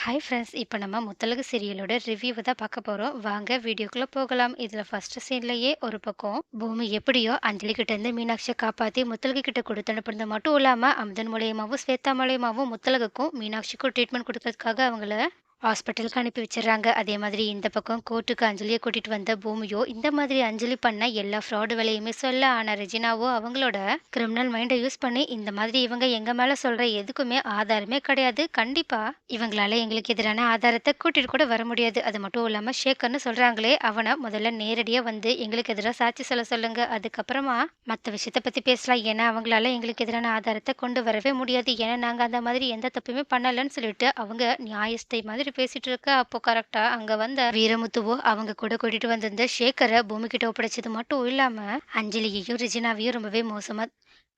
Hi friends இப்போ நம்ம முத்தலகு சீரியலோட ரிவ்யூவை தான் பார்க்க போகிறோம் வாங்க வீடியோக்குள்ளே போகலாம். இதில் ஃபர்ஸ்ட் சீன்லேயே ஒரு பக்கம் பூமி எப்படியோ அஞ்சலி கிட்டேருந்து மீனாட்சியை காப்பாற்றி முத்தலகு கிட்ட கொடுத்து அனுப்புனது மட்டும் இல்லாமல் அமுதன் மூலியமாகவும் ஸ்வேதா மூலியமாகவும் முத்தலகுக்கும் மீனாட்சிக்கும் ட்ரீட்மெண்ட் கொடுக்கறதுக்காக அவங்கள ஹாஸ்பிட்டலுக்கு அனுப்பி வச்சிடுறாங்க அதே மாதிரி இந்த பக்கம் கோர்ட்டுக்கு அஞ்சலியை கூட்டிகிட்டு வந்த பூமியோ இந்த மாதிரி அஞ்சலி பண்ண எல்லா ஃப்ராடு வேலையுமே சொல்ல ஆனால் ரெஜினாவோ அவங்களோட கிரிமினல் மைண்டை யூஸ் பண்ணி இந்த மாதிரி இவங்க எங்கள் மேலே சொல்கிற எதுக்குமே ஆதாரமே கிடையாது. கண்டிப்பாக இவங்களால எங்களுக்கு எதிரான ஆதாரத்தை கூட்டிகிட்டு கூட வர முடியாது. அது மட்டும் இல்லாமல் ஷேக்கர்னு சொல்கிறாங்களே அவனை முதல்ல நேரடியாக வந்து எங்களுக்கு எதிராக சாட்சி சொல்ல சொல்லுங்கள் அதுக்கப்புறமா மற்ற விஷயத்தை பற்றி பேசலாம். ஏன்னா அவங்களால எங்களுக்கு எதிரான ஆதாரத்தை கொண்டு வரவே முடியாது. ஏன்னா நாங்கள் அந்த மாதிரி எந்த தப்புமே பண்ணலன்னு சொல்லிட்டு அவங்க நியாயஸ்தை மாதிரி பேசிட்டு இருக்க அப்போ கரெக்டா அங்க வந்த வீரமுத்துவோ அவங்க கூட கூட்டிட்டு வந்திருந்த ஷேக்கரை பூமி கிட்ட ஒப்படைச்சது மட்டும் இல்லாம அஞ்சலியையும் ரிஜினாவையும் ரொம்பவே மோசமா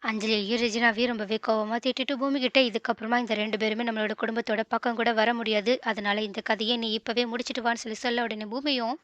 அஞ்சலியையும் ரெஜினாவையும் ரொம்பவே கோவமா திட்டிட்டு பூமி கிட்ட இதுக்கப்புறமா இந்த ரெண்டு பேருமே நம்மளோட குடும்பத்தோட பக்கம் கூட வர முடியாது. அதனால இந்த கதையை நீ இப்பவே முடிச்சிட்டு வான்னு சொல்லி சொல்ல உடனே பூமியும்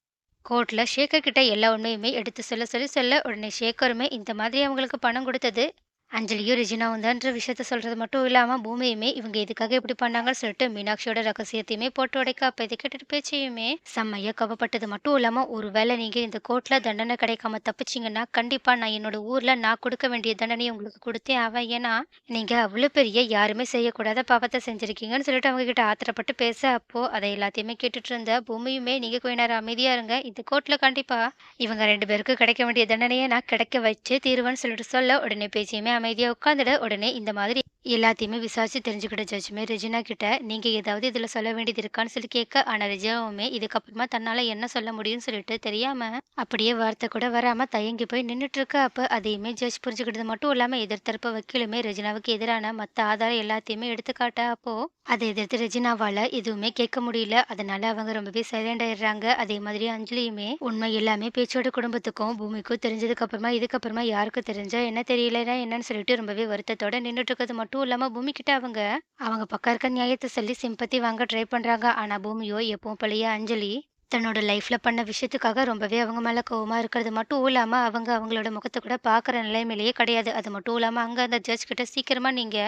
கோர்ட்ல சேகர் கிட்ட எல்லா உண்மையுமே எடுத்து சொல்ல சொல்லி சொல்ல உடனே சேகருமே இந்த மாதிரி அவங்களுக்கு பணம் கொடுத்தது. அஞ்சலியும் ரெஜினாவும் தான்ற விஷயத்த சொல்றது மட்டும் இல்லாமல் பூமியுமே இவங்க எதுக்காக இப்படி பண்ணாங்கன்னு சொல்லிட்டு மீனாட்சியோட ரகசியத்தையுமே போட்டு உடைக்க அப்ப இதை கேட்டுட்டு பேச்சையுமே. செம்மையா கவப்பட்டது மட்டும் இல்லாம ஒருவேளை நீங்க இந்த கோர்ட்ல தண்டனை கிடைக்காம தப்பிச்சிங்கன்னா கண்டிப்பா நான் என்னோட ஊர்ல நான் கொடுக்க வேண்டிய தண்டனையை உங்களுக்கு கொடுத்தே ஆவேன் ஏன்னா நீங்க அவ்வளவு பெரிய யாருமே செய்யக்கூடாத பாவத்தை செஞ்சிருக்கீங்கன்னு சொல்லிட்டு அவங்க கிட்ட ஆத்திரப்பட்டு பேச அப்போ அதை எல்லாத்தையுமே கேட்டுட்டு இருந்த பூமியுமே நீங்க கொஞ்ச நேரம் அமைதியா இருங்க. இந்த கோர்ட்ல கண்டிப்பா இவங்க ரெண்டு பேருக்கு கிடைக்க வேண்டிய தண்டனையை நான் கிடைக்க வச்சு தீர்வேன்னு சொல்லிட்டு சொல்ல உடனே பேச்சையுமே அமைதியாக உட்காந்துட உடனே இந்த மாதிரி எல்லாத்தையுமே விசாரிச்சு தெரிஞ்சுக்கிட்ட ஜட்ஜுமே ரெஜினா கிட்ட நீங்க ஏதாவது இதுல சொல்ல வேண்டியது இருக்கான்னு சொல்லி கேட்க ஆனா ரெஜினாவுமே இதுக்கப்புறமா தன்னால என்ன சொல்ல முடியும்னு சொல்லிட்டு தெரியாம அப்படியே வார்த்தை கூட வராம தயங்கி போய் நின்றுட்டு இருக்க அப்ப அதையுமே ஜட்ஜ் புரிஞ்சுக்கிட்டது மட்டும் இல்லாம எதிர்த்தரப்பு வக்கீலுமே ரெஜினாவுக்கு எதிரான மத்த ஆதாரம் எல்லாத்தையுமே எடுத்துக்காட்ட. அப்போ அதை எதிர்த்து ரெஜினாவால எதுவுமே கேட்க முடியல. அதனால அவங்க ரொம்பவே சைலண்ட் ஆயிடுறாங்க. அதே மாதிரி அஞ்சலியுமே உண்மை எல்லாமே பேச்சோட குடும்பத்துக்கும் பூமிக்கும் தெரிஞ்சதுக்கு அப்புறமா இதுக்கப்புறமா யாருக்கும் தெரிஞ்சா என்ன தெரியலன்னா என்னன்னு சொல்லிட்டு ரொம்பவே வருத்தத்தோட நின்றுட்டு இருக்கிறது மட்டும் இல்லாம பூமி கிட்ட அவங்க அவங்க பக்கம் இருக்க நியாயத்தை சொல்லி சிம்பத்தி வாங்க ட்ரை பண்றாங்க. ஆனா பூமியோ எப்பவும் பழைய அஞ்சலி தன்னோட லைஃப்ல பண்ண விஷயத்துக்காக ரொம்பவே அவங்க மேல கோவமா இருக்கிறது. மட்டும் இல்லாம அவங்க அவங்களோட முகத்தை கூட பாக்குற நிலைமையிலேயே கிடையாது. அது மட்டும் இல்லாம அங்க அந்த ஜட்ஜ் கிட்ட சீக்கிரமா நீங்க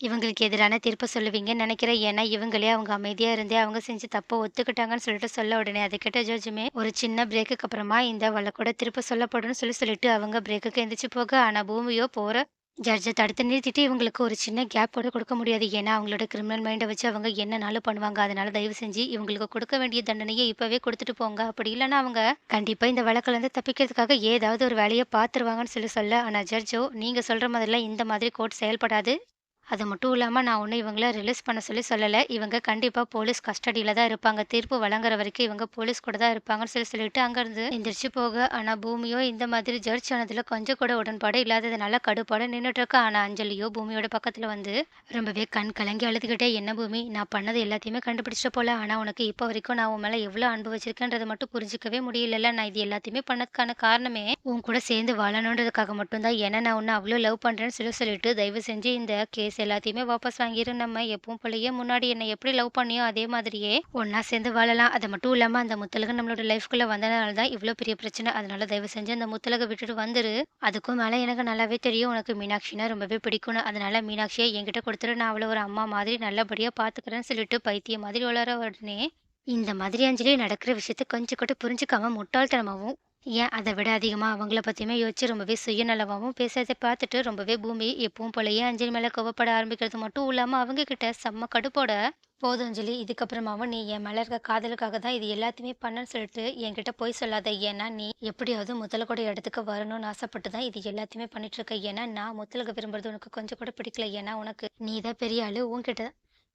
இவங்களுக்கு எதிரான தீர்ப்பை சொல்லுவீங்கன்னு நினைக்கிறேன். ஏன்னா இவங்களே அவங்க அமைதியா இருந்தே அவங்க செஞ்சு தப்ப ஒத்துக்கிட்டாங்கன்னு சொல்லிட்டு சொல்ல உடனே அதை கேட்ட ஜட்ஜுமே ஒரு சின்ன பிரேக்குக்கு அப்புறமா இந்த வழக்கோட திருப்ப சொல்லப்படும்னு சொல்லி சொல்லிட்டு அவங்க பிரேக்குக்கு எந்திரிச்சு போக ஆனா பூமியோ போற ஜட்ஜை தடுத்து நிறுத்திட்டு இவங்களுக்கு ஒரு சின்ன கேப் கூட கொடுக்க முடியாது. ஏன்னா அவங்களோட கிரிமினல் மைண்டை வச்சு அவங்க என்னனாலும் பண்ணுவாங்க. அதனால தயவு செஞ்சு இவங்களுக்கு கொடுக்க வேண்டிய தண்டனையை இப்பவே கொடுத்துட்டு போங்க. அப்படி இல்லைன்னா அவங்க கண்டிப்பா இந்த வழக்குல இருந்து தப்பிக்கிறதுக்காக ஏதாவது ஒரு வேலையை பார்த்துருவாங்கன்னு சொல்லி சொல்ல ஆனா ஜட்ஜோ நீங்க சொல்ற மாதிரிலாம் இந்த மாதிரி கோர்ட் செயல்படாது. அது மட்டும் இல்லாமல் நான் ஒன்றும் இவங்கள ரிலீஸ் பண்ண சொல்லி சொல்லலை. இவங்க கண்டிப்பாக போலீஸ் கஸ்டடியில் தான் இருப்பாங்க. தீர்ப்பு வழங்குற வரைக்கும் இவங்க போலீஸ் கூட தான் இருப்பாங்கன்னு சொல்லி சொல்லிட்டு அங்கேருந்து எந்திரிச்சு போக ஆனால் பூமியோ இந்த மாதிரி ஜட்ஜ் ஆனதில் கொஞ்சம் கூட உடன்பாடு இல்லாததுனால கடுப்பாடு நின்றுட்டு இருக்கா. ஆனால் அஞ்சலியோ பூமியோட பக்கத்தில் வந்து ரொம்பவே கண் கலங்கி அழுதுகிட்டே என்ன பூமி? நான் பண்ணது எல்லாத்தையுமே கண்டுபிடிச்சிட்ட போல. ஆனால் உனக்கு இப்போ வரைக்கும் நான் உன் மேலே எவ்வளோ அன்பு வச்சிருக்கேன்றதை மட்டும் புரிஞ்சிக்கவே முடியல நான் இது எல்லாத்தையுமே பண்ணதுக்கான காரணமே உன் கூட சேர்ந்து வாழணுன்றதுக்காக மட்டும்தான். ஏன்னா நான் உன்னை அவ்வளோ லவ் பண்ணுறேன்னு சொல்லி சொல்லிட்டு தயவு செஞ்சு இந்த கேஸ் எல்லாத்தையுமே வாபஸ் வாங்கிடும் நம்ம எப்பவும் போலயே முன்னாடி என்னை எப்படி லவ் பண்ணியோ அதே மாதிரியே ஒன்னா சேர்ந்து வாழலாம். அது மட்டும் இல்லாம அந்த முத்தலகு நம்மளோட லைஃப்குள்ள வந்ததுனால தான் இவ்வளோ பெரிய பிரச்சனை. அதனால தயவு செஞ்சு அந்த முத்தலகை விட்டுட்டு வந்துரு. அதுக்கும் மேல எனக்கு நல்லாவே தெரியும். உனக்கு மீனாட்சினா ரொம்பவே பிடிக்கும் அதனால மீனாட்சியை என்கிட்ட கொடுத்துட்டு நான் அவ்வளோ ஒரு அம்மா மாதிரி நல்லபடியா பாத்துக்கிறேன்னு சொல்லிட்டு பைத்திய மாதிரி வளர உடனே இந்த மாதிரி அஞ்சலி நடக்கிற விஷயத்த கொஞ்சம் கூட புரிஞ்சுக்காம முட்டாள்தனமாகவும் ஏன் அதை விட அதிகமாக அவங்கள பற்றியுமே யோசிச்சு ரொம்பவே சுயநலமாகவும் பேசுறதை பார்த்துட்டு ரொம்பவே பூமி எப்பவும் போலயே அஞ்சலி மேலே கோவப்பட ஆரம்பிக்கிறது மட்டும் இல்லாமல் அவங்க கிட்ட செம்ம கடுப்போட போதும் அஞ்சலி இதுக்கப்புறமாவும் நீ என் மேலே இருக்க காதலுக்காக தான் இது எல்லாத்தையுமே பண்ணன்னு சொல்லிட்டு என்கிட்ட போய் சொல்லாத. ஏன்னா நீ எப்படியாவது முத்தலகோட இடத்துக்கு வரணும்னு ஆசைப்பட்டு தான் இது எல்லாத்தையுமே பண்ணிட்டு இருக்க. ஏன்னா நான் முத்தலக விரும்புறது உனக்கு கொஞ்சம் கூட பிடிக்கல. ஏன்னா உனக்கு நீ தான் பெரிய ஆளு. உன்கிட்ட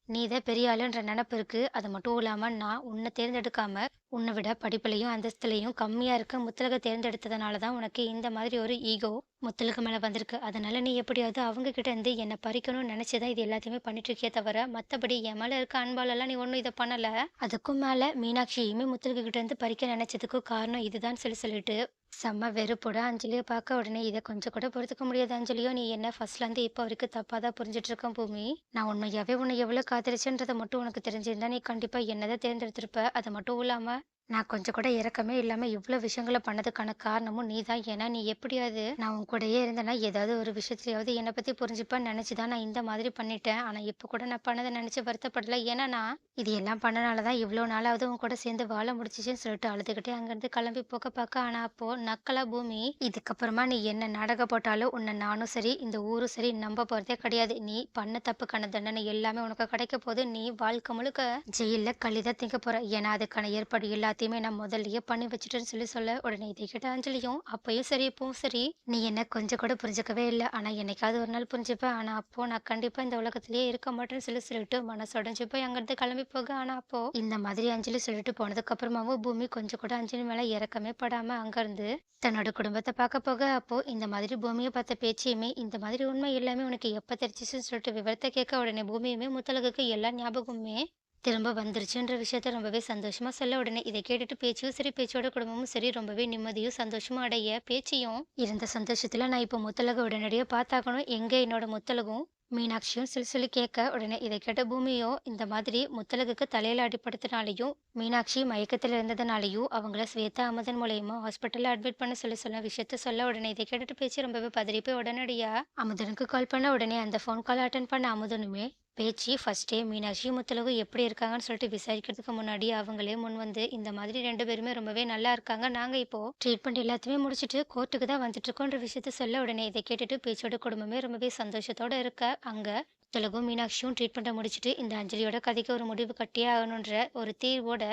நீ தான் பெரிய ஆளுன்ற நினப்பு இருக்கு. அது மட்டும் இல்லாமல் நான் உன்னை தேர்ந்தெடுக்காம உன்னை விட படிப்புலையும் அந்தஸ்துலையும் கம்மியாக இருக்க முத்தலக தேர்ந்தெடுத்ததுனால தான் உனக்கு இந்த மாதிரி ஒரு ஈகோ முத்தலுக்கு மேலே வந்திருக்கு. அதனால நீ எப்படியாவது அவங்க கிட்ட இருந்து என்னை பறிக்கணும்னு நினச்சி தான் இது எல்லாத்தையுமே பண்ணிட்டு இருக்கியே தவிர மற்றபடி என் மேலே இருக்க அன்பாலெல்லாம் நீ ஒன்றும் இதை பண்ணலை. அதுக்கும் மேலே மீனாட்சியுமே முத்தலுக்கு கிட்ட இருந்து பறிக்க நினைச்சதுக்கும் காரணம் இதுதான் சொல்லி சொல்லிட்டு செம்ம வெறுப்போட அஞ்சலியை பார்க்க உடனே இதை கொஞ்சம் கூட பொறுத்துக்க முடியாது அஞ்சலியோ நீ என்ன ஃபர்ஸ்ட்லேருந்து இப்போ வரைக்கும் தப்பாக தான் புரிஞ்சிட்டு இருக்கேன் பூமி? நான் உண்மையாகவே உன்னை எவ்வளோ காத்திருச்சுன்றதை மட்டும் உனக்கு தெரிஞ்சிருந்தா நீ கண்டிப்பாக என்னதான் தேர்ந்தெடுத்திருப்ப அது மட்டும் இல்லாமல் நான் கொஞ்சம் கூட இறக்கமே இல்லாமல் இவ்வளோ விஷயங்கள பண்ணதுக்கான காரணமும் நீ தான். ஏன்னா, நீ எப்படியாவது நான் உன் கூடயே இருந்தேன்னா, ஏதாவது ஒரு விஷயத்துலையாவது என்னை பற்றி புரிஞ்சுப்பான்னு நினச்சி தான் நான் இந்த மாதிரி பண்ணிட்டேன். ஆனால் இப்போ கூட நான் பண்ணதை நினச்சி வருத்தப்படல. ஏன்னா, நான் இது எல்லாம் பண்ணனால தான் இவ்வளோ நாளாவது உன் கூட சேர்ந்து வாழ முடிச்சிச்சுன்னு சொல்லிட்டு அழுதுகிட்டே அங்கேருந்து கிளம்பி போக பார்க்க ஆனால் அப்போது நக்கலா பூமி, இதுக்கப்புறமா நீ என்ன நாடகம் போட்டாலும் உன்னை நானும் சரி, இந்த ஊரும் சரி நம்ப போகிறதே கிடையாது. நீ பண்ண தப்புக்கான தண்டனை எல்லாமே உனக்கு கிடைக்க போது. நீ வாழ்க்கை முழுக்க ஜெயில்ல கழிதான் திங்க போகிற ஏன்னா, அதுக்கான ஏற்பாடு எல்லாத்தையுமே நான் முதல்லயே பண்ணி வச்சுட்டேன்னு சொல்லி சொல்ல, உடனே இதை கேட்ட அஞ்சலியும், அப்பயும் சரி, இப்பவும் சரி, நீ என்ன கொஞ்சம் கூட புரிஞ்சுக்கவே இல்லை. ஆனா, என்னைக்காவது ஒரு நாள் புரிஞ்சுப்பேன். ஆனா, அப்போ நான் கண்டிப்பா இந்த உலகத்திலேயே இருக்க மாட்டேன்னு சொல்லி சொல்லிட்டு மனசு உடஞ்சு போய் அங்கேருந்து கிளம்பி போக, ஆனா அப்போ இந்த மாதிரி அஞ்சலி சொல்லிட்டு போனதுக்கு அப்புறமாவும் பூமி கொஞ்சம் கூட அஞ்சலி மேல இறக்கமே படாம அங்கேருந்து தன்னோட குடும்பத்தை பார்க்க போக, அப்போ இந்த மாதிரி பூமியை பார்த்த பேச்சையுமே இந்த மாதிரி உண்மை எல்லாமே உனக்கு எப்ப தெரிஞ்சிச்சுன்னு சொல்லிட்டு விவரத்தை கேட்க, உடனே பூமியுமே முத்தலகுக்கு எல்லா ஞாபகமுமே திரும்ப வந்துருச்சுன்ற விஷயத்த ரொம்பவே சந்தோஷமா சொல்ல, உடனே இதை கேட்டுட்டு பேச்சியும் சரி, பேச்சோட குடும்பமும் சரி ரொம்பவே நிம்மதியும் சந்தோஷமாக அடைய, பேச்சியும் இருந்த சந்தோஷத்துல நான் இப்போ முத்தலக உடனடியாக பார்த்தாகணும். எங்க என்னோட முத்தலகும் மீனாட்சியும் சொல்லி சொல்லி கேட்க, உடனே இதை கேட்ட பூமியோ இந்த மாதிரி முத்தலகுக்கு தலையில அடிப்படுத்தினாலையும் மீனாட்சி மயக்கத்துல இருந்ததுனாலையும் அவங்கள ஸ்வேதா அமுதன் மூலயமா ஹாஸ்பிட்டல்ல அட்மிட் பண்ண சொல்லி சொன்ன விஷயத்த சொல்ல, உடனே இதை கேட்டுட்டு பேச்சு ரொம்பவே பதறி போய் உடனடியா அமுதனுக்கு கால் பண்ண, உடனே அந்த ஃபோன் கால் அட்டன் பண்ண அமுதனுமே பேச்சு ஃபர்ஸ்ட்டே மீனாட்சி, முத்தழகு எப்படி இருக்காங்கன்னு சொல்லிட்டு விசாரிக்கிறதுக்கு முன்னாடி அவங்களே முன் வந்து, இந்த மாதிரி ரெண்டு பேருமே ரொம்பவே நல்லா இருக்காங்க. நாங்க இப்போ ட்ரீட்மெண்ட் எல்லாத்தையுமே முடிச்சுட்டு கோர்ட்டுக்கு தான் வந்துட்டு இருக்கோன்ற விஷயத்த சொல்ல, உடனே இதை கேட்டுட்டு பேச்சியோட குடும்பமே ரொம்பவே சந்தோஷத்தோட இருக்க, அங்க முத்தழகும், மீனாட்சியும் ட்ரீட்மெண்ட்டை முடிச்சுட்டு இந்த அஞ்சலியோட கதைக்கு ஒரு முடிவு கட்டியே ஆகணுன்ற ஒரு தீர்வோட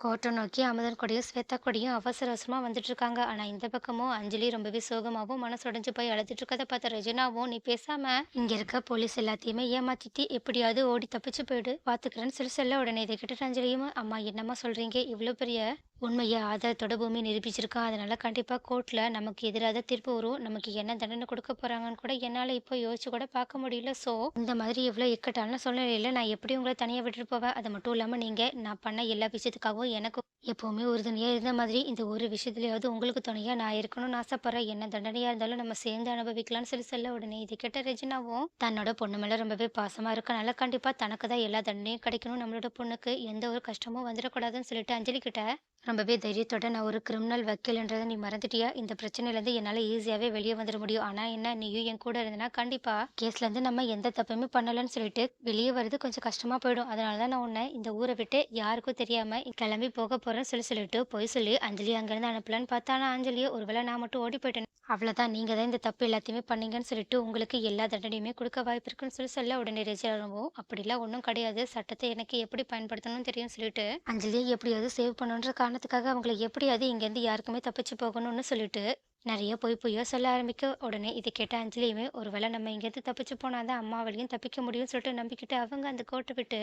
கோட்டை நோக்கி அமுதன் கூடயும், ஸ்வேதா கூடயும் அவசர அவசரமாக வந்துட்டு இருக்காங்க ஆனால் இந்த பக்கமும் அஞ்சலி ரொம்பவே சோகமாகவும் மனசு உடைஞ்சு போய் அழுதுட்டு இருக்கதை பார்த்த ரெஜினாவும், "நீ பேசாம இங்க இருக்க போலீஸ் எல்லாத்தையுமே ஏமாத்திட்டு எப்படியாவது ஓடி தப்பிச்சு போயிடு. பார்த்துக்கிறேன்னு" சொல்லி சொல்ல, உடனே இதை கிட்ட அஞ்சலியும், "அம்மா என்னம்மா சொல்றீங்க? இவ்வளோ பெரிய உண்மையை ஆதாரத்தோட பூமி நிரூபிச்சிருக்கா. அதனால கண்டிப்பாக கோர்ட்டில் நமக்கு எதிராக தான் தீர்ப்பு வரும். நமக்கு என்ன தண்டனை கொடுக்க போகிறாங்கன்னு கூட என்னால் இப்போ யோசிச்சு கூட பார்க்க முடியல. ஸோ, இந்த மாதிரி இவ்வளோ இக்கட்டான சூழ்நிலையில் நான் எப்படி உங்களை தனியாக விட்டுட்டு போவேன்? அது மட்டும் இல்லாமல் நீங்கள் நான் பண்ண எல்லா விஷயத்துக்காகவும் எனக்கு எப்போவுமே உறுதுணையாக இருந்த மாதிரி, இந்த ஒரு விஷயத்துலையாவது உங்களுக்கு துணையாக நான் இருக்கணும்னு ஆசைப்பட்றேன் என்ன தண்டனையாக இருந்தாலும் நம்ம சேர்ந்து அனுபவிக்கலாம்னு சொல்லி சொல்ல, உடனே இது கேட்ட ரெஜினாவும், தன்னோட பொண்ணு மேலே ரொம்பவே பாசமாக இருக்கனால, கண்டிப்பாக தனக்கு தான் எல்லா தண்டனையும் கிடைக்கணும். நம்மளோட பொண்ணுக்கு எந்த ஒரு கஷ்டமும் வந்துடக்கூடாதுன்னு சொல்லிட்டு அஞ்சலி கிட்ட ரொம்பவே தைரியத்தோட, "நான் ஒரு கிரிமினல் வக்கீல்ன்றதை நீ மறந்துட்டியா? இந்த பிரச்சனையிலேருந்து என்னால் ஈஸியாகவே வெளியே வந்துட முடியும். ஆனால் என்ன, நீயும் என் கூட இருந்தனா கண்டிப்பாக கேஸ்லேருந்து நம்ம எந்த தப்புமே பண்ணலன்னு சொல்லிட்டு வெளியே வர்றது கொஞ்சம் கஷ்டமாக போயிடும். அதனால தான் நான் உன்னை இந்த ஊரை விட்டு யாருக்கும் தெரியாமல் கிளம்பி போக போகிறேன்னு சொல்லி சொல்லிட்டு பொய் சொல்லி அஞ்சலி அங்கேருந்து அனுப்பலான்னு பார்த்தா, ஆனால் அஞ்சலிய "ஒருவேளை நான் மட்டும் ஓடி போயிட்டேன் அவ்வளோதான் நீங்கள் தான் இந்த தப்பு எல்லாத்தையுமே பண்ணீங்கன்னு சொல்லிட்டு உங்களுக்கு எல்லா தண்டனையுமே கொடுக்க வாய்ப்பு இருக்குன்னு" சொல்லி சொல்ல, உடனே ரெஜினாவும், "அப்படிலாம் ஒன்றும் கிடையாது. சட்டத்தை எனக்கு எப்படி பயன்படுத்தணும்னு தெரியும்னு" சொல்லிட்டு அஞ்சலியை எப்படியாவது சேவ் பண்ணணுன்ற காரணத்துக்காக அவங்கள எப்படியாவது இங்கேருந்து யாருக்குமே தப்பிச்சு போகணும்னு சொல்லிட்டு நிறைய பொய் பொய்யோ சொல்ல ஆரம்பிக்க, உடனே இதை கேட்ட அஞ்சலியுமே, "ஒருவேளை நம்ம இங்கேருந்து தப்பிச்சு போனால் தான் அம்மாவாலயும் தப்பிக்க முடியும்னு" சொல்லிட்டு நம்பிக்கிட்டு அவங்க அந்த கோட்டை விட்டு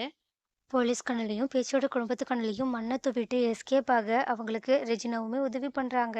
போலீஸ் கண்ணிலையும் பேச்சோட குடும்பத்து கண்ணிலையும் மண்ணை தூவிட்டு எஸ்கேப் ஆக அவங்களுக்கு ரெஜினாவுமே உதவி பண்ணுறாங்க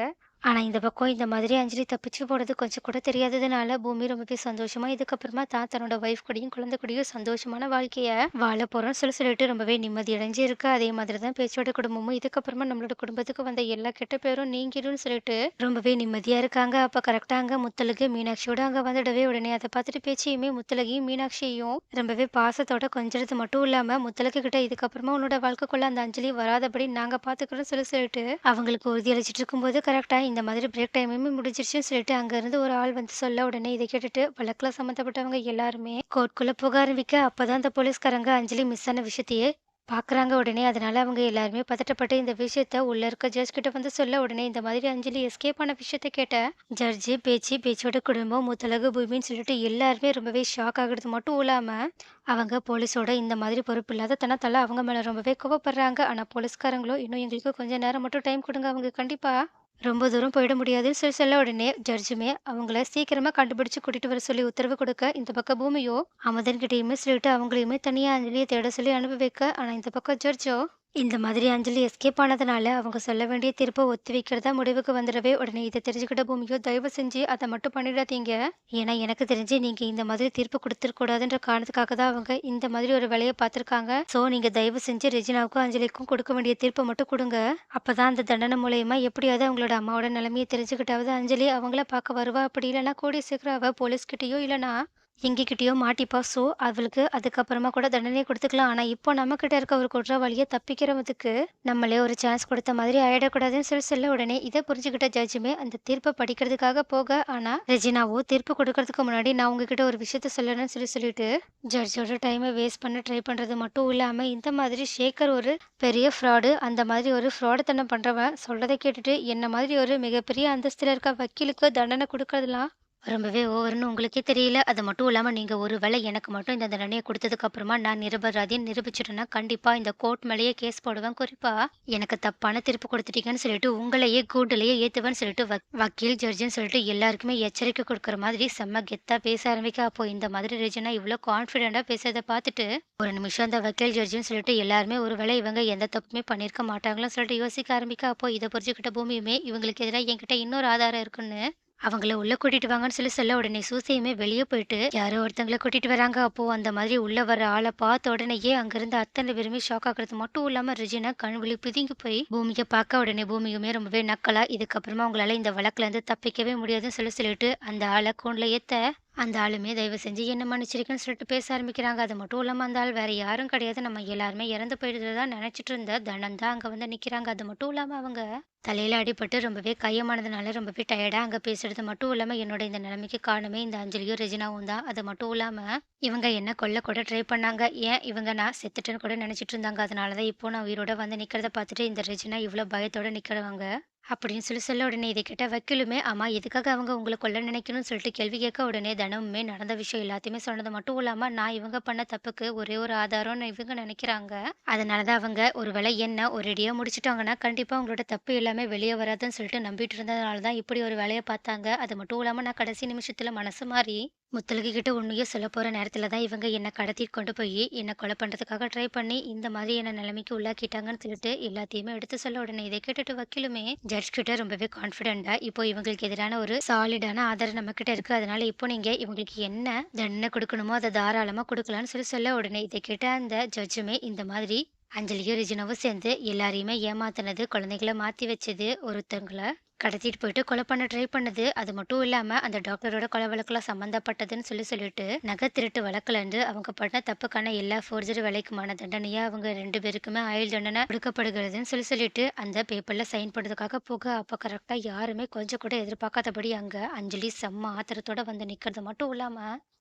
ஆனால் இந்த பக்கம் இந்த மாதிரி அஞ்சலி தப்பிச்சு போகிறது கொஞ்சம் கூட தெரியாததுனால, பூமி ரொம்பவே சந்தோஷமா இதுக்கப்புறமா தான் தன்னோட ஒய்ஃப் கூடயும், குழந்தை கூடயும் சந்தோஷமான வாழ்க்கையை வாழ போகிறோம்னு சொல்லி சொல்லிட்டு ரொம்பவே நிம்மதி அடைஞ்சு இருக்கு. அதே மாதிரி தான் பேச்சோட குடும்பமும் இதுக்கப்புறமா நம்மளோட குடும்பத்துக்கு வந்த எல்லா கெட்ட பேரும் நீங்கிடும்னு சொல்லிட்டு ரொம்பவே நிம்மதியா இருக்காங்க. அப்போ கரெக்டாக அங்கே முத்தலகு மீனாட்சியோட அங்கே வந்துடவே, உடனே அதை பார்த்துட்டு பேச்சையுமே முத்தலகையும் மீனாட்சியையும் ரொம்பவே பாசத்தோட கொஞ்சது மட்டும் இல்லாம, முத்தலகு கிட்ட இதுக்கப்புறமா உன்னோட வாழ்க்கைக்குள்ள அந்த அஞ்சலி வராதபடி நாங்கள் பார்த்துக்கிறோம் சொல்லி சொல்லிட்டு அவங்களுக்கு உறுதியளிச்சுட்டு இருக்கும்போது, கரெக்டாக இந்த மாதிரி பிரேக் டைமுமே முடிஞ்சிருச்சுன்னு சொல்லிட்டு அங்கேருந்து ஒரு ஆள் வந்து சொல்ல, உடனே இதை கேட்டுட்டு வழக்குல சம்மந்தப்பட்டவங்க எல்லாருமே கோர்ட்குள்ள போக ஆரம்பிக்க, அப்பதான் அந்த போலீஸ்காரங்க அஞ்சலி மிஸ் ஆன விஷயத்தையே பார்க்குறாங்க. உடனே அதனால அவங்க எல்லாருமே பதட்டப்பட்டு இந்த விஷயத்த உள்ள இருக்க ஜட்ஜ் கிட்ட வந்து சொல்ல, உடனே இந்த மாதிரி அஞ்சலி எஸ்கேப் ஆன விஷயத்த கேட்ட ஜட்ஜு, பேச்சி, பேச்சோட குடும்பம், முத்தலகு பூமின்னு சொல்லிட்டு எல்லாருமே ரொம்பவே ஷாக் ஆகுறது மட்டும் இல்லாம, அவங்க போலீஸோட இந்த மாதிரி பொறுப்பு இல்லாத தனத்தால அவங்க மேல ரொம்பவே கோவப்படுறாங்க. ஆனா போலீஸ்காரங்களோ, "இன்னும் எங்களுக்கு கொஞ்ச நேரம் மட்டும் டைம் கொடுங்க அவங்க கண்டிப்பா ரொம்ப தூரம் போயிட முடியாதுன்னு" சொல்லி சொல்ல, உடனே ஜட்ஜுமே அவங்கள சீக்கிரமா கண்டுபிடிச்சு கூட்டிட்டு வர சொல்லி உத்தரவு கொடுக்க, இந்த பக்கம் பூமியோ? அமதன்கிட்டயுமே சொல்லிட்டு அவங்களையுமே தனியா அஞ்சலியை தேட சொல்லி அனுப்பி வைக்க, ஆனால் இந்த பக்கம் ஜட்ஜோ இந்த மாதிரி அஞ்சலி எஸ்கேப் ஆனதுனால அவங்க சொல்ல வேண்டிய தீர்ப்பை ஒத்தி வைக்கிறதா முடிவுக்கு வந்துடவே, உடனே இதை தெரிஞ்சுக்கிட்ட பூமியோ, "தயவு செஞ்சு அதை மட்டும் பண்ணிடாதீங்க. ஏன்னா எனக்கு தெரிஞ்சு நீங்க இந்த மாதிரி தீர்ப்பு கொடுத்துருக்கூடாதுன்ற காரணத்துக்காக தான் அவங்க இந்த மாதிரி ஒரு வேலையை பார்த்துருக்காங்க. ஸோ நீங்க தயவு செஞ்சு ரெஜினாவுக்கும், அஞ்சலிக்கும் கொடுக்க வேண்டிய தீர்ப்பை மட்டும் கொடுங்க அப்பதான் அந்த தண்டனை மூலயமா எப்படியாவது அவங்களோட அம்மாவோட நிலைமையை தெரிஞ்சுக்கிட்டாவது அஞ்சலி அவங்கள பார்க்க வருவா. அப்படி இல்லைன்னா கூடிய சீக்கிரம் அவ போலீஸ்கிட்டயோ இல்லைனா எங்ககிட்டயோ மாட்டிப்பா. ஸோ, அவளுக்கு அதுக்கப்புறமா கூட தண்டனை கொடுத்துக்கலாம் ஆனால் இப்போ நம்மக்கிட்ட இருக்க ஒரு குற்றவாளியை தப்பிக்கிறவதுக்கு நம்மளே ஒரு சான்ஸ் கொடுத்த மாதிரி ஆயிடக்கூடாதுன்னு சொல்லி சொல்ல, உடனே இதை புரிஞ்சுக்கிட்ட ஜட்ஜுமே அந்த தீர்ப்பை படிக்கிறதுக்காக போக, ஆனால் ரெஜினாவோ தீர்ப்பு கொடுக்கறதுக்கு முன்னாடி நான் உங்ககிட்ட ஒரு விஷயத்த சொல்லணும்னு சொல்லி சொல்லிட்டு, ஜட்ஜோட டைமை வேஸ்ட் பண்ண ட்ரை பண்ணுறது மட்டும் இல்லாமல் இந்த மாதிரி ஷேகர் ஒரு பெரிய ஃப்ராடு. அந்த மாதிரி ஒரு ஃப்ராடுத்தனம் பண்ணுறவன் சொல்கிறத கேட்டுட்டு, என்ன மாதிரி ஒரு மிகப்பெரிய அந்தஸ்தில் இருக்க வக்கீலுக்கு தண்டனை கொடுக்கறதுலாம் ரொம்பவே ஓவர்னு உங்களுக்கே தெரியல. அது மட்டும் இல்லாமல் நீங்கள் ஒரு வேளை எனக்கு மட்டும் இந்த தண்டனைய கொடுத்ததுக்கப்புறமா நான் நிரபராதின்னு நிரூபிச்சிட்டேன்னா கண்டிப்பாக இந்த கோர்ட் மேலேயே கேஸ் போடுவேன். குறிப்பாக எனக்கு தப்பான தீர்ப்பு கொடுத்துட்டீங்கன்னு சொல்லிட்டு, உங்களையே கூண்டுலயே ஏற்றுவேன்னு சொல்லிட்டு, வக் வக்கீல், ஜட்ஜுன்னு சொல்லிட்டு எல்லாருக்குமே எச்சரிக்கை கொடுக்குற மாதிரி செம்ம கெத்தாக பேச ஆரம்பிக்க. அப்போ இந்த மாதிரி ரெஜினா இவ்வளோ கான்ஃபிடென்ட்டாக பேசுறதை பார்த்துட்டு, ஒரு நிமிஷம் அந்த வக்கீல், ஜட்ஜுன்னு சொல்லிட்டு எல்லாருமே ஒரு வேளை இவங்க எந்த தப்புமே பண்ணியிருக்க மாட்டாங்களோன்னு சொல்லிட்டு யோசிக்க ஆரம்பிக்க. அப்போ இதை புரிஞ்சுக்கிட்ட பூமியுமே, இவங்களுக்கு எதிராக என்கிட்ட இன்னொரு ஆதாரம் இருக்குன்னு அவங்கள உள்ள கூட்டிட்டு வாங்கன்னு சொல்லி சொல்ல, உடனே சூசையுமே வெளியே போயிட்டு யாரோ ஒருத்தங்கள கூட்டிட்டு வராங்க. அப்போ அந்த மாதிரி உள்ள வர ஆளை பார்த்த உடனேயே அங்கிருந்த அத்தனை பேருமே ஷாக் ஆகுறது மட்டும் இல்லாம, ரெஜினா கண் விழி பிதுங்கி போய் பூமியை பார்க்க, உடனே பூமியுமே ரொம்பவே நக்கலா, இதுக்கப்புறமா அவங்களால இந்த வழக்குலேருந்து தப்பிக்கவே முடியாதுன்னு சொல்லி சொல்லிட்டு, அந்த ஆளை கூண்டுல ஏத்த, அந்த ஆளுமே தயவு செஞ்சு என்ன மன்னிச்சிடுங்கன்னு சொல்லிட்டு பேச ஆரம்பிக்கிறாங்க. அது மட்டும் இல்லாமல் அந்த ஆள் வேற யாரும் கிடையாது. நம்ம எல்லாருமே இறந்து போயிடுறதா நெனச்சிட்டு இருந்த தனம் தான் அங்கே வந்து நிற்கிறாங்க அது மட்டும் இல்லாமல் அவங்க தலையில அடிபட்டு ரொம்பவே கையமானதுனால ரொம்பவே டயர்டா அங்க பேசுறது மட்டும் இல்லாம, என்னோட இந்த நிலைமைக்கு காரணமே இந்த அஞ்சலியும், ரெஜினாவும் தான். அது மட்டும் இல்லாம, இவங்க என்ன கொல்ல கூட ட்ரை பண்ணாங்க. ஏன் இவங்க நான் செத்துட்டேன்னு கூட நெனச்சிட்டு இருந்தாங்க. அதனால தான் இப்போ நான் உயிரோட வந்து நிக்கிறத பார்த்துட்டு, இந்த ரெஜினா இவ்வளோ பயத்தோட நிக்கிறவங்க அப்படின்னு சொல்லி சொல்ல, உடனே இதை கேட்ட வக்கீலுமே, ஆமாம் எதுக்காக அவங்க உங்களை கொல்ல நினைக்கணும்னு சொல்லிட்டு கேள்வி கேட்க, உடனே தனமுமே நடந்த விஷயம் எல்லாத்தையுமே சொன்னது மட்டும் இல்லாமல் நான் இவங்க பண்ண தப்புக்கு ஒரே ஒரு ஆதாரம்னு இவங்க நினைக்கிறாங்க அதனால தான் அவங்க ஒரு வேளை என்ன ஒரேடியா முடிச்சுட்டாங்கன்னா, கண்டிப்பாக உங்களோட தப்பு எல்லாமே வெளியே வராதுன்னு சொல்லிட்டு நம்பிட்டு இருந்ததுனால தான் இப்படி ஒரு வேலையை பார்த்தாங்க. அது மட்டும் இல்லாமல் நான் கடைசி நிமிஷத்தில் மனசு மாறி, முத்தலகு கிட்ட உண்மைய சொல்ல போகிற நேரத்தில் தான் இவங்க என்னை கடத்திட்டு கொண்டு போய் என்னை கொலை பண்ணுறதுக்காக ட்ரை பண்ணி, இந்த மாதிரி என்ன நிலைமைக்கு உள்ளாக்கிட்டாங்கன்னு சொல்லிட்டு எல்லாத்தையுமே எடுத்து சொல்ல, உடனே இதை கேட்டுட்டு வக்கீலுமே ஜட்ஜ் கிட்ட ரொம்பவே கான்ஃபிடென்ட்டாக இப்போ இவங்களுக்கு எதிரான ஒரு சாலிடான ஆதாரம் நம்மகிட்ட இருக்கு. அதனால இப்போ நீங்க இவங்களுக்கு என்ன தண்டனை கொடுக்கணுமோ அதை தாராளமா கொடுக்கலான்னு சொல்லி சொல்ல, உடனே இதை கேட்ட அந்த ஜட்ஜுமே இந்த மாதிரி அஞ்சலியும், ரிஜினவும் சேர்ந்து எல்லாரையுமே ஏமாத்தினது குழந்தைகளை மாற்றி வச்சது, ஒருத்தங்களை கடத்திட்டு போயிட்டு கொலை பண்ண ட்ரை பண்ணது, அது மட்டும் இல்லாம அந்த டாக்டரோட கொலை வழக்குல சம்மந்தப்பட்டதுன்னு சொல்லி சொல்லிட்டு, நகை திருட்டு வழக்குலருந்து அவங்க பண்ண தப்புக்கான எல்லா ஃபோர்ஜரி வேலைக்குமான தண்டனையா அவங்க ரெண்டு பேருக்குமே ஆயுள் தண்டனை கொடுக்கப்படுகிறதுன்னு சொல்லி சொல்லிட்டு, அந்த பேப்பர்ல சைன் பண்ணுறதுக்காக போக, அப்ப கரெக்டாக யாருமே கொஞ்சம் கூட எதிர்பார்க்காதபடி அங்க அஞ்சலி செம்ம ஆத்திரத்தோட வந்து நிக்கிறது மட்டும் இல்லாம,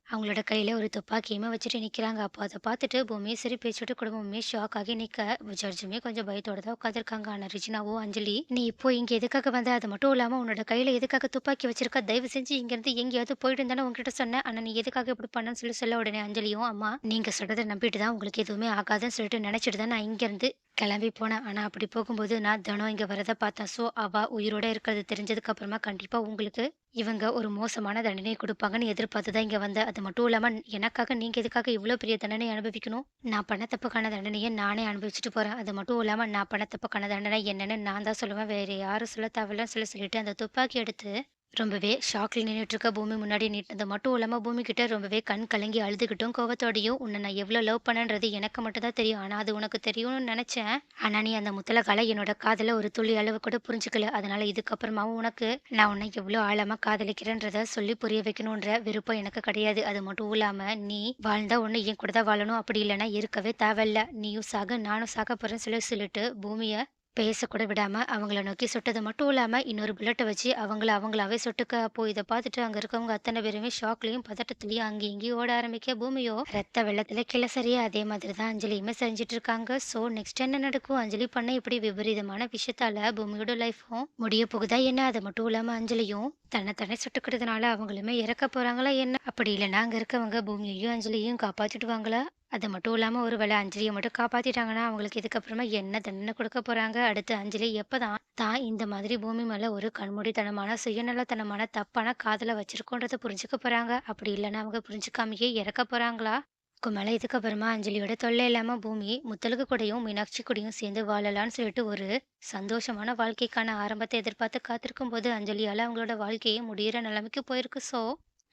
அவங்களோட கையில் ஒரு துப்பாக்கியுமே வச்சுட்டு நிற்கிறாங்க அப்போ அதை பார்த்துட்டு பூமியும் சரி, பேச்சுட்டு குடும்பமே ஷாக் ஆகி நிற்க ஜட்ஜுமே கொஞ்சம் பயத்தோட தான் உட்காந்துருக்காங்க. ஆனால் ரிஜினாவோ அஞ்சலி நீ இப்போ இங்கே எதுக்காக வந்த? அது மட்டும் இல்லாமல் உன்னோட கையில் எதுக்காக துப்பாக்கி வச்சிருக்க? தயவு செஞ்சு இங்கேருந்து எங்கேயாவது போயிட்டு தானே உங்ககிட்ட சொன்னேன். ஆனால் நீ எதுக்காக இப்படி பண்ணன்னு சொல்லி சொல்ல, உடனே அஞ்சலியும், அம்மா நீங்கள் சொல்கிறத நம்பிட்டு தான் உங்களுக்கு எதுவுமே ஆகாதுன்னு சொல்லிட்டு நினச்சிட்டு தான் நான் இங்கேருந்து கிளம்பி போனேன். ஆனால் அப்படி போகும்போது நான் தினம் இங்கே வரதை பார்த்தேன். ஸோ அவள் உயிரோட இருக்கிறது தெரிஞ்சதுக்கப்புறமா கண்டிப்பாக உங்களுக்கு இவங்க ஒரு மோசமான தண்டனை கொடுப்பாங்கன்னு எதிர்பார்த்து தான் இங்கே வந்தேன். அது மட்டும் இல்லாமல் எனக்காக நீங்கள் எதுக்காக இவ்வளோ பெரிய தண்டனை அனுபவிக்கணும்? நான் பண்ண தப்புக்கான தண்டனையை நானே அனுபவிச்சுட்டு போகிறேன் அது மட்டும் இல்லாமல் நான் பண்ண தப்புக்கான தண்டனை என்னென்னு நான் தான் சொல்லுவேன். வேறு யாரும் சொல்ல தேவையில்லன்னு சொல்லி சொல்லிட்டு அந்த துப்பாக்கி எடுத்து ரொம்பவே ஷாக்ல நின்றுட்டு இருக்க பூமி முன்னாடி நின்றது மட்டும் இல்லாமல் பூமி கிட்ட ரொம்பவே கண் கலங்கி அழுதுகிட்டும், கோவத்தோடையும் உன்னை நான் எவ்வளோ லவ் பண்ணன்றது எனக்கு மட்டும் தான் தெரியும். ஆனால் அது உனக்கு தெரியும்னு நினச்சேன் ஆனால் நீ அந்த முத்தலகால என்னோட காதல ஒரு துளி அளவு கூட புரிஞ்சுக்கல. அதனால இதுக்கப்புறமாவும் உனக்கு நான் உன்னை எவ்வளோ ஆழமா காதலிக்கிறேன்றத சொல்லி புரிய வைக்கணுன்ற விருப்பம் எனக்கு கிடையாது. அது மட்டும் இல்லாமல் நீ வாழ்ந்தா ஒன்று என் கூட தான் வாழணும். அப்படி இல்லைன்னா இருக்கவே தேவையில்ல. நீயும் சாக, நானும் சாக போறேன்னு சொல்லி சொல்லிட்டு பூமியை பேசக்கூட விடாமல் அவங்கள நோக்கி சுட்டது மட்டும் இல்லாமல் இன்னொரு புல்லட்டை வச்சு அவங்கள அவங்களாவே சுட்டுக்க. அப்போ இதை பார்த்துட்டு அங்கே இருக்கவங்க அத்தனை பேருமே ஷாக்லையும் பதட்டத்துலையும் அங்கேயும் இங்கேயும் ஓட ஆரம்பிக்க, பூமியோ ரத்த வெள்ளத்தில் கீழ சரியா அதே மாதிரி தான் அஞ்சலியுமே செஞ்சுட்டு இருக்காங்க. ஸோ நெக்ஸ்ட் என்ன நடக்கும்? அஞ்சலி பண்ண இப்படி விபரீதமான விஷயத்தால பூமியோட லைஃப்பும் முடிய போகுதா என்ன? அது மட்டும் இல்லாமல் அஞ்சலியும் தன்னை தன்னை சுட்டுக்கிட்டதுனால அவங்களுமே இறக்க போகிறாங்களா என்ன? அப்படி இல்லைன்னா அங்கே இருக்கவங்க பூமியையும், அஞ்சலியையும் காப்பாத்திடுவாங்களா? அது மட்டும் இல்லாமல் ஒரு வேளை அஞ்சலியை மட்டும் காப்பாற்றிட்டாங்கன்னா அவங்களுக்கு இதுக்கப்புறமா என்ன தண்டனை கொடுக்க போகிறாங்க அடுத்து அஞ்சலி எப்போ தான் தான் இந்த மாதிரி பூமி மேலே ஒரு கண்மூடித்தனமான, சுயநலத்தனமான, தப்பான காதலை வச்சிருக்கோன்றதை புரிஞ்சுக்க போகிறாங்க அப்படி இல்லைன்னா அவங்க புரிஞ்சுக்காமயே இறக்க போகிறாங்களா மேலே இதுக்கப்புறமா அஞ்சலியோட தொல்லை இல்லாமல் பூமி முத்தலுக்கு கூடயும், மீனாட்சி கூடயும் சேர்ந்து வாழலாம்னு சொல்லிட்டு ஒரு சந்தோஷமான வாழ்க்கைக்கான ஆரம்பத்தை எதிர்பார்த்து காத்திருக்கும் போது அஞ்சலியால் அவங்களோட வாழ்க்கையே முடிகிற நிலைமைக்கு போயிருக்கு. ஸோ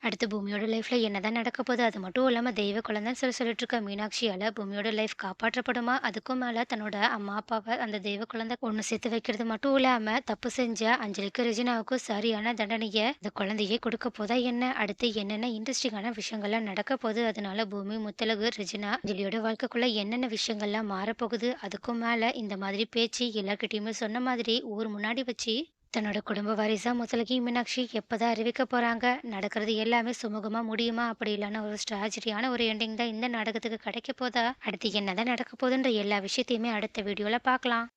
அடுத்து பூமியோட லைஃப்ல என்னதான் நடக்க போகுது அது மட்டும் இல்லாம தெய்வ குழந்தைன்னு சொல்லி சொல்லிட்டு இருக்க. மீனாட்சியால பூமியோட லைஃப் காப்பாற்றப்படுமா? அதுக்கும் மேல தன்னோட அம்மா அப்பாவை அந்த தெய்வ குழந்தை ஒண்ணு சேர்த்து வைக்கிறது மட்டும் இல்லாம தப்பு செஞ்ச அஞ்சலிக்கு ரெஜினாவுக்கும் சரியான தண்டனைய இந்த குழந்தையே கொடுக்க போதா என்ன? அடுத்து என்னென்ன இன்ட்ரெஸ்டிங்கான விஷயங்கள்லாம் நடக்க போகுது? அதனால பூமி முத்தலகு ரெஜினா அஞ்சலியோட வாழ்க்கைக்குள்ள என்னென்ன விஷயங்கள்லாம் மாறப்போகுது? அதுக்கும் மேல இந்த மாதிரி பேச்சு எல்லார்கிட்டயுமே சொன்ன மாதிரி ஊர் முன்னாடி வச்சு தன்னோட குடும்ப வாரிசா முதலகி மீனாட்சி எப்பதான் அறிவிக்க போறாங்க? நடக்கிறது எல்லாமே சுமூகமா முடியுமா? அப்படி இல்லைன்னா ஒரு ஸ்ட்ராஜரியான ஒரு எண்டிங் தான் இந்த நாடகத்துக்கு கிடைக்க போதா? அடுத்து என்னதான் நடக்க போகுதுன்ற எல்லா விஷயத்தையுமே அடுத்த வீடியோல பார்க்கலாம்.